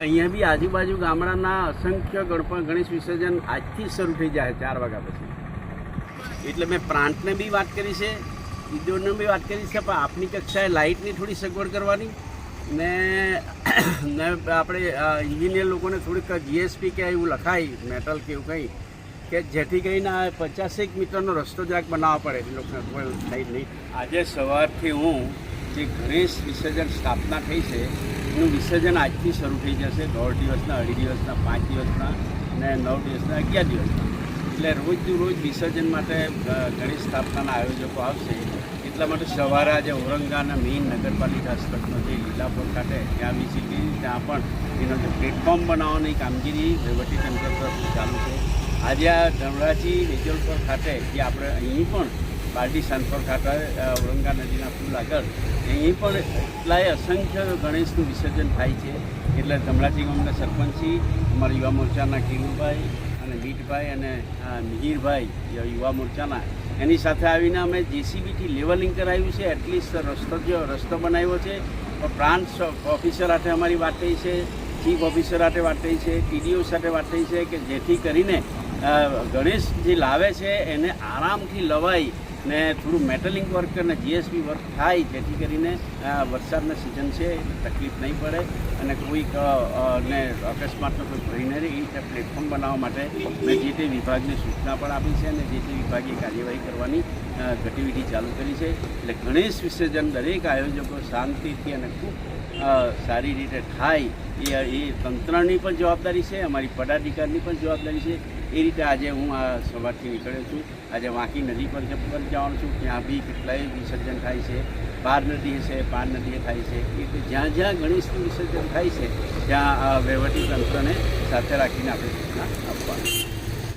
અહીંયા બી આજુબાજુ ગામડાના અસંખ્ય ગણપણ ગણેશ વિસર્જન આજથી શરૂ થઈ જાય ચાર વાગ્યા પછી. એટલે મેં પ્રાંતને બી વાત કરી છે વિદ્યોને બી વાત કરી છે, પણ આપની કક્ષાએ લાઇટની થોડી સગવડ કરવાની. ને ને આપણે ઇન્જિનિયર લોકોને થોડીક જીએસપી કે એવું લખાય મેટલ કે એવું કંઈ, કે જેથી કરીને આ પચાસેક મીટરનો રસ્તો જરાક બનાવવા પડે. એ લોકોને કોઈ નહીં. આજે સવારથી હું જે ગણેશ વિસર્જન સ્થાપના થઈ છે એનું વિસર્જન આજથી શરૂ થઈ જશે. દોઢ દિવસના, અઢી દિવસના, પાંચ દિવસના ને નવ દિવસના, અગિયાર દિવસના. એટલે રોજ રોજ વિસર્જન માટે ગણેશ સ્થાપનાના આયોજકો આવશે. એટલા માટે સવારે આજે ઔરંગાના મેઇન નગરપાલિકા હસ્તકનો જે લીલાપુર ખાતે ત્યાં કરી ત્યાં પણ એનો જે પ્લેટફોર્મ બનાવવાની કામગીરી વહીવટીતંત્ર તરફથી ચાલુ છે. આજે આ ધનરાજી વેજલપુર ખાતે જે આપણે અહીં પણ પારડી સાંતપર ખાતે ઓળંગા નદીના પુલ આગળ. અહીં પણ એટલાય અસંખ્ય ગણેશનું વિસર્જન થાય છે. એટલે ધમણાજી ગામના સરપંચી, અમારા યુવા મોરચાના કિરુભાઈ અને મીટભાઈ અને મિહિરભાઈ યુવા મોરચાના. એની સાથે આવીને અમે જેસીબીથી લેવલિંગ કરાવ્યું છે. એટલીસ્ટ રસ્તો જે, રસ્તો બનાવ્યો છે. પ્રાંત ઓફિસર સાથે અમારી વાત થઈ છે. ચીફ ઓફિસર સાથે વાત થઈ છે. ટીડીઓ સાથે વાત થઈ છે કે જેથી કરીને ગણેશ જે લાવે છે, એને આરામથી લવાય. ને થોડું મેટલિંગ વર્ક અને જીએસબી વર્ક થાય, જેથી કરીને વરસાદના સિઝન છે, તકલીફ નહીં પડે અને કોઈક ને અકસ્માતનો કોઈ ભય ન રહે એ પ્લેટફોર્મ બનાવવા માટે મેં જે તે વિભાગને સૂચના પણ આપી છે અને જે તે વિભાગે કાર્યવાહી કરવાની ગતિવિધિ ચાલુ કરી છે. એટલે ગણેશ વિસર્જન દરેક આયોજકો શાંતિથી અને ખૂબ સારી રીતે થાય, એ એ તંત્રની પણ જવાબદારી છે, અમારી પદાધિકારની પણ જવાબદારી છે. એ રીતે આજે હું આ સવારથી નીકળ્યો છું. આજે વાંકી નદી પર પર જવાનું છું. ત્યાં બી કેટલાય વિસર્જન થાય છે. પાર નદીએ છે પાર નદીએ થાય છે. એ જ્યાં જ્યાં ગણેશનું વિસર્જન થાય છે, ત્યાં આ વહીવટી તંત્રને સાથે રાખીને આપણે સૂચના આપવાની